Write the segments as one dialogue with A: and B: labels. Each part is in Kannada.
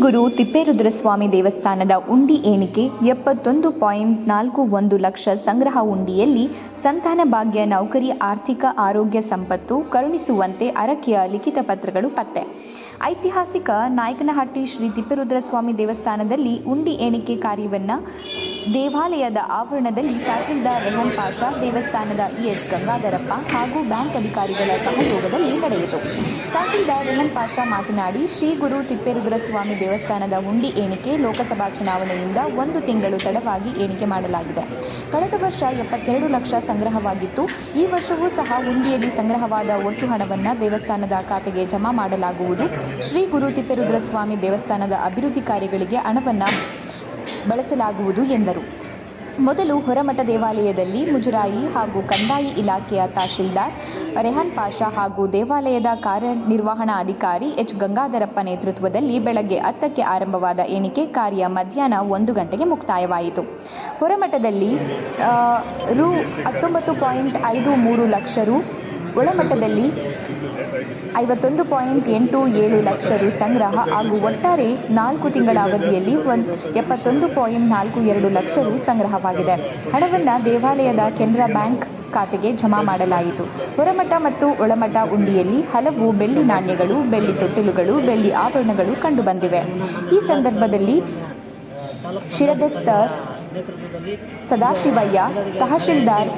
A: ಗುರು ತಿಪ್ಪೇರುದ್ರಸ್ವಾಮಿ ದೇವಸ್ಥಾನದ ಉಂಡಿ ಎಣಿಕೆ ಎಪ್ಪತ್ತೊಂದು ಪಾಯಿಂಟ್ ನಾಲ್ಕು ಒಂದು ಲಕ್ಷ ಸಂಗ್ರಹ ಉಂಡಿಯಲ್ಲಿ ಸಂತಾನ ಭಾಗ್ಯ, ನೌಕರಿ, ಆರ್ಥಿಕ ಆರೋಗ್ಯ ಸಂಪತ್ತು ಕರುಣಿಸುವಂತೆ ಅರಕೆಯ ಲಿಖಿತ ಪತ್ರಗಳು ಪತ್ತೆ. ಐತಿಹಾಸಿಕ ನಾಯಕನಹಟ್ಟಿ ಶ್ರೀ ತಿಪ್ಪೇರುದ್ರಸ್ವಾಮಿ ದೇವಸ್ಥಾನದಲ್ಲಿ ಉಂಡಿ ಎಣಿಕೆ ಕಾರ್ಯವನ್ನು ದೇವಾಲಯದ ಆವರಣದಲ್ಲಿ ತಹಶೀಲ್ದಾರ್ ರೆಹನ್ ಪಾಷಾ, ದೇವಸ್ಥಾನದ ಇಎಚ್ ಗಂಗಾಧರಪ್ಪ ಹಾಗೂ ಬ್ಯಾಂಕ್ ಅಧಿಕಾರಿಗಳ ಸಹಯೋಗದಲ್ಲಿ ನಡೆಯಿತು. ತಹಶೀಲ್ದಾರ್ ರೆಹನ್ ಪಾಷಾ ಮಾತನಾಡಿ, ಶ್ರೀ ಗುರು ತಿಪ್ಪೇರುದ್ರಸ್ವಾಮಿ ದೇವಸ್ಥಾನದ ಹುಂಡಿ ಎಣಿಕೆ ಲೋಕಸಭಾ ಚುನಾವಣೆಯಿಂದ ಒಂದು ತಿಂಗಳು ತಡವಾಗಿ ಎಣಿಕೆ ಮಾಡಲಾಗಿದೆ. ಕಳೆದ ವರ್ಷ ಎಪ್ಪತ್ತೆರಡು ಲಕ್ಷ ಸಂಗ್ರಹವಾಗಿತ್ತು. ಈ ವರ್ಷವೂ ಸಹ ಹುಂಡಿಯಲ್ಲಿ ಸಂಗ್ರಹವಾದ ಒಟ್ಟು ಹಣವನ್ನು ದೇವಸ್ಥಾನದ ಖಾತೆಗೆ ಜಮಾ ಮಾಡಲಾಗುವುದು. ಶ್ರೀ ಗುರು ತಿಪ್ಪೇರುದ್ರಸ್ವಾಮಿ ದೇವಸ್ಥಾನದ ಅಭಿವೃದ್ಧಿ ಕಾರ್ಯಗಳಿಗೆ ಹಣವನ್ನು ಬಳಸಲಾಗುವುದು ಎಂದರು. ಮೊದಲು ಹೊರಮಠ ದೇವಾಲಯದಲ್ಲಿ ಮುಜರಾಯಿ ಹಾಗೂ ಕಂದಾಯಿ ಇಲಾಖೆಯ ತಹಶೀಲ್ದಾರ್ ರೆಹಾನ್ ಪಾಷಾ ಹಾಗೂ ದೇವಾಲಯದ ಕಾರ್ಯನಿರ್ವಹಣಾಧಿಕಾರಿ ಎಚ್. ಗಂಗಾಧರಪ್ಪ ನೇತೃತ್ವದಲ್ಲಿ ಬೆಳಗ್ಗೆ ಹತ್ತಕ್ಕೆ ಆರಂಭವಾದ ಎಣಿಕೆ ಕಾರ್ಯ ಮಧ್ಯಾಹ್ನ ಒಂದು ಗಂಟೆಗೆ ಮುಕ್ತಾಯವಾಯಿತು. ಹೊರಮಠದಲ್ಲಿ ರು ಹತ್ತೊಂಬತ್ತು ಪಾಯಿಂಟ್ ಐದು ಮೂರು ಲಕ್ಷ ರು ಒಳಮಟ್ಟದಲ್ಲಿ ಐವತ್ತೊಂದು ಪಾಯಿಂಟ್ ಎಂಟು ಏಳು ಲಕ್ಷ ರು ಸಂಗ್ರಹ ಹಾಗೂ ಒಟ್ಟಾರೆ ನಾಲ್ಕು ತಿಂಗಳ ಅವಧಿಯಲ್ಲಿ ಒಂದು ಎಪ್ಪತ್ತೊಂದು ಪಾಯಿಂಟ್ ನಾಲ್ಕು ಎರಡು ಲಕ್ಷ ರು ಸಂಗ್ರಹವಾಗಿದೆ. ಹಣವನ್ನು ದೇವಾಲಯದ ಕೆನರಾ ಬ್ಯಾಂಕ್ ಖಾತೆಗೆ ಜಮಾ ಮಾಡಲಾಯಿತು. ಹೊರಮಠ ಮತ್ತು ಒಳಮಠ ಉಂಡಿಯಲ್ಲಿ ಹಲವು ಬೆಳ್ಳಿ ನಾಣ್ಯಗಳು, ಬೆಳ್ಳಿ ತೊಟ್ಟಿಲುಗಳು, ಬೆಳ್ಳಿ ಆಭರಣಗಳು ಕಂಡುಬಂದಿವೆ ಈ ಸಂದರ್ಭದಲ್ಲಿ ಶಿರದಸ್ತ ಸದಾಶಿವಯ್ಯ ತಹಶೀಲ್ದಾರ್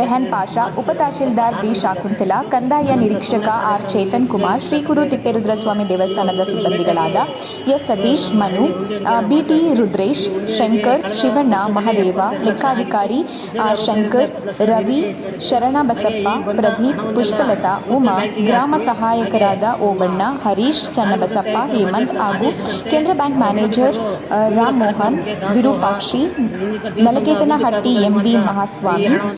A: ರೆಹನ್ ಪಾಷಾ, ಉಪ ತಹಶೀಲ್ದಾರ್ ಬಿ ಶಾಕುಂತಲಾ ಕಂದಾಯ ನಿರೀಕ್ಷಕ ಆರ್. ಚೇತನ್ ಕುಮಾರ್ ಶ್ರೀ ಗುರು ತಿಪ್ಪೇರುದ್ರಸ್ವಾಮಿ ದೇವಸ್ಥಾನದ ಸಿಬ್ಬಂದಿಗಳಾದ ಎಸ್ ಸತೀಶ್, ಮನು ಬಿಟಿ ರುದ್ರೇಶ್, ಶಂಕರ್, ಶಿವಣ್ಣ, ಮಹದೇವ, ಲೆಕ್ಕಾಧಿಕಾರಿ ಶಂಕರ್, ರವಿ ಶರಣಬಸಪ್ಪ ಪ್ರದೀಪ್, ಪುಷ್ಪಲತಾ, ಉಮಾ, ಗ್ರಾಮ ಸಹಾಯಕರಾದ ಓಬಣ್ಣ, ಹರೀಶ್, ಚನ್ನಬಸಪ್ಪ, ಹೇಮಂತ್ ಹಾಗೂ ಕೇಂದ್ರ bank manager Ram Mohan, Virupakshi Malagetanahatti MB Mahaswamy.